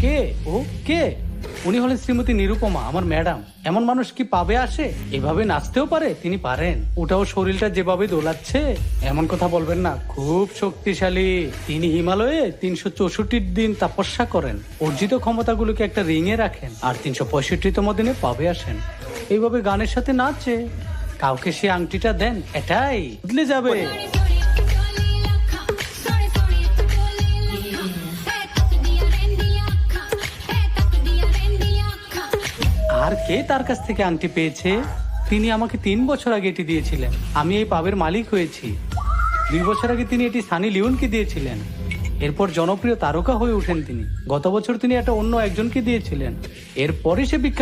কে? ও? কে? উনি হলেন শ্রীমতী নিরুপমা, আমার ম্যাডাম। এমন মানুষ কি পাবে আসে? এভাবে নাচতেও পারে? তিনি পারেন। ওটাও শরীরটা যেভাবে দোলাচ্ছে, এমন কথা বলবেন না। খুব শক্তিশালী। তিনি হিমালয়ে তিনশো চৌষট্টির দিন তপস্যা করেন। অর্জিত ক্ষমতাগুলোকে একটা রিঙে রাখেন আর তিনশো পঁয়ষট্টিতম দিনে পাবে আসেন। এইভাবে গানের সাথে নাচে। কাউকে সে আংটিটা দেন, এটাই। বদলে যাবে। আর কে তার কাছ থেকে আংটি পেয়েছে? তিনি আমাকে তিন বছর আগে এটি দিয়েছিলেন। আমি এই পাবের মালিক হয়েছি। দুই বছর আগে তিনি এটি সানি লিওনকে দিয়েছিলেন। এরপর জনপ্রিয় তারকা হয়ে ওঠেন তিনি। গত বছর তিনি একটা অন্য একজনকে দিয়েছিলেন। এরপরে সে বিখ্যাত